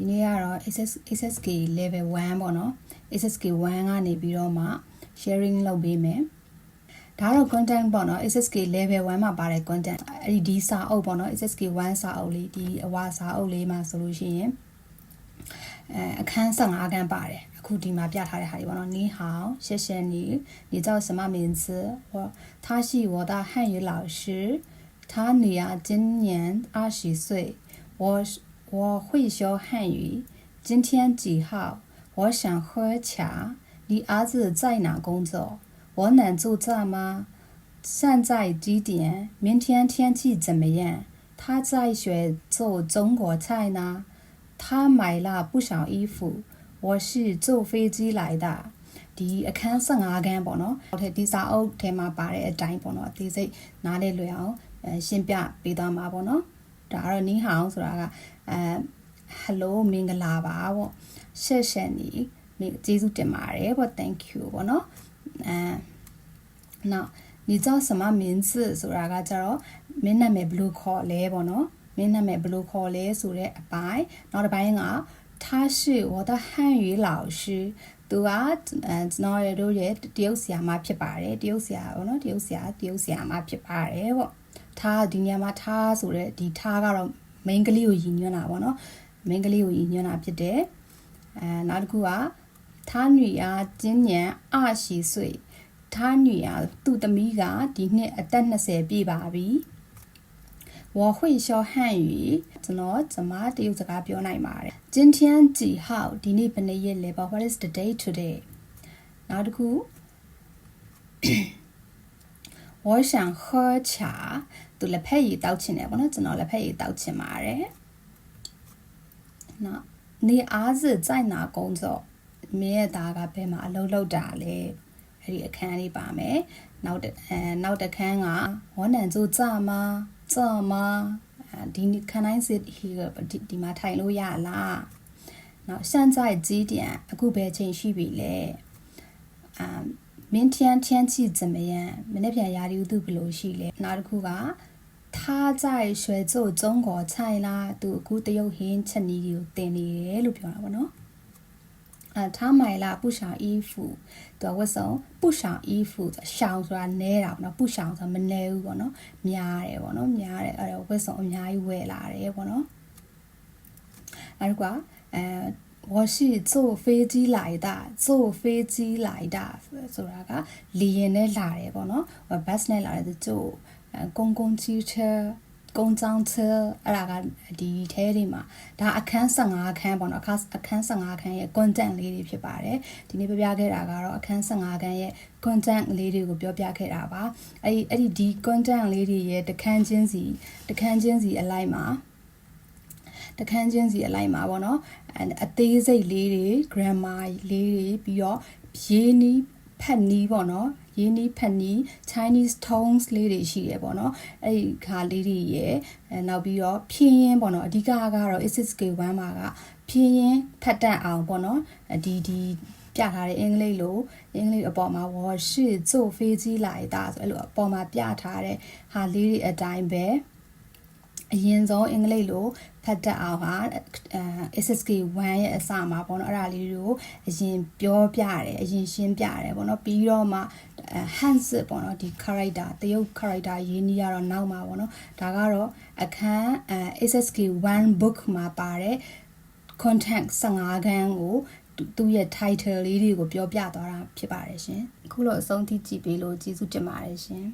ဒီနေ့ကတော့ SS SSK level 1ပေါ့နော် SSK 1ကနေပြီးတော့မှ sharing လုပ်ပေးမယ်ဒါတော့ content ပေါ့နော် SSK level 1မှာပါတဲ့ content အဲ့ဒီဒီစာအုပ်ပေါ့နော် SSK 1စာအုပ်လေးဒီအဝါစာအုပ်လေးမှာဆိုလို့ရှိရင်အဲအခန်း15ခန်းပါတယ်အခုဒီမှာပြထားတဲ့ဟာတွေပေါ့နော်你好谢谢你你叫什么名字我他是我的汉语老师他女儿今年二十岁我 我会说汉语今天几号我想喝茶你儿子在哪工作我能住这吗现在几点明天天气怎么样他在学做中国菜呢他买了不少衣服我是坐飞机来的ဒီအခန်း15ခန်းပေါ့နော်ဟိုဒီစာအုပ်ထဲမှာပါတဲ့အတိုင်းပေါ့နော်အသေးစိတ်နားလေးလွယ်အောင်အဲရှင်းပြပေးသွားမှာပေါ့နော် ဒါကတော့နီးဟောင်းဆိုတာကအဲ hello မင်္ဂလာပါပေါ့ရှက်ရှက်နီကျေးဇူးတင်ပါတယ်ပေါ့ thank you ပေါ့နော်အဲနောက်你叫什么名字ဆိုတာကကြတော့မင်းနာမည်ဘယ်လိုခေါ်လဲပေါ့နော်မင်းနာမည်ဘယ်လိုခေါ်လဲဆိုတဲ့အပိုင်းနောက်တစ်ပိုင်းက他是我的汉语老师သူကအဲကျွန်တော်တို့ရဲ့တရုတ်ဆရာမဖြစ်ပါတယ်တရုတ်ဆရာပေါ့နော်တရုတ်ဆရာတရုတ်ဆရာမဖြစ်ပါတယ်ပေါ့ ထားဒီညမှာထားဆိုတဲ့ဒီထားကတော့ main ကလေးကိုရည်ညွှန်းတာပေါ့နော် main ကလေးကိုရည်ညွှန်းတာဖြစ်တယ်အဲနောက်တစ်ခုက他女儿今年二十岁他女儿သူ့သမီးကဒီနှစ်အသက်20ပြည့်ပါပြီ我会说汉语ကျွန်တော်ကျမတရုတ်စကားပြောနိုင်ပါတယ်今天几号ဒီနေ့ဘယ်နေ့ရက်လဲပေါ့ what is the date today နောက်တစ်ခု 我想喝茶သူလက်ဖက်ရည်တောက်ချင်တယ်ပေါ့နော်ကျွန်တော်လက်ဖက်ရည်တောက်ချင်ပါတယ်နော်နေအားစ在哪工作မင်းရဲ့သားကဘယ်မှာအလုပ်လုပ်တာလဲအဲ့ဒီအခန်းလေးပါမယ်နောက်အဲနောက်တစ်ခန်းကဝနန်ကျိုကြမှာကြမှာဒီခန်းတိုင်းစစ်ဟီဒီမှာထိုင်လို့ရလားနောက်现在几点အခုဘယ်ချိန်ရှိပြီလဲအမ် 明天天气怎么样မနေ့ပြန်ရာသီဥတုဘယ်လိုရှိလဲနောက်တစ်ခုက他在学做中国菜啦သူအခုတရုတ်ဟင်းချက်နည်းကိုသင်နေတယ်လို့ပြောတာပေါ့နော်啊，他买了不少衣服，对，ဝတ်စုံ不少衣服ရှောင်းဆိုတာနဲတာပေါ့နော်不少ဆိုတာမနဲဘူးပေါ့နော်များတယ်ပေါ့နော်များတယ်အဲ့တော့ဝတ်စုံအများကြီးဝယ်လာတယ်ပေါ့နော်အဲ့တော့အဲ 我是坐飞机来的坐飞机来的ဆိုတာကလေယာဉ်နဲ့လာတယ်ပေါ့နော် bus နဲ့လာတယ်坐公共汽车ကုန်းချောင်းချအဲ့ဒါကဒီထဲတွေမှာဒါအခန်း15ခန်းပေါ့နော်အခန်းအခန်း15ခန်းရဲ့ content လေးတွေဖြစ်ပါတယ်ဒီနေ့ပြပြခဲ့တာကတော့အခန်း15ခန်းရဲ့ content လေးတွေကိုပြောပြခဲ့တာပါအဲ့ဒီအဲ့ဒီဒီ content လေးတွေရဲ့တခန်းချင်းစီတခန်းချင်းစီအလိုက်မှာ တခန်းချင်းစီအလိုက်မှာပေါ့နော်အသေးစိတ်လေးတွေ grammar လေးတွေပြီးတော့ရေးနီးဖက်နီးပေါ့နော်ရေးနီးဖက်နီး Chinese tones လေးတွေရှိတယ်ပေါ့နော်အဲ့ဒီခါလေးတွေရဲ့နောက်ပြီးတော့ဖြင်းရင်ပေါ့နော်အဓိကကတော့ SSK1 မှာကဖြင်းရင်ထက်တန့်အောင်ပေါ့နော်ဒီဒီပြထားတဲ့အင်္ဂလိပ်လိုအင်္ဂလိပ်အပေါ်မှာ wash စို့ဖေးကြီးလာတာဆိုအဲ့လိုအပေါ်မှာပြထားတဲ့ဟာလေးတွေအတိုင်းပဲ အရင်ဆုံးအင်္ဂလိပ်လိုဖတ်တတ်အောင်ဟာအဲ SSK 1 ရဲ့အစမှာပေါ့နော်အဲ့ဒါလေးတွေကိုအရင်ပြောပြတယ်အရင်ရှင်းပြတယ်ပေါ့နော်ပြီးတော့မှ Hans ပေါ့နော်ဒီ character တရုတ် character ရေးနီးရတော့နောက်မှာပေါ့နော်ဒါကတော့အခန်းအဲ SSK 1 book မှာပါတဲ့ content 15ခန်းကိုသူ့ရဲ့ title လေးတွေကိုပြောပြသွားတာဖြစ်ပါတယ်ရှင်အခုလို့အဆုံးထိကြည့်ပေးလို့ကျေးဇူးတင်ပါတယ်ရှင်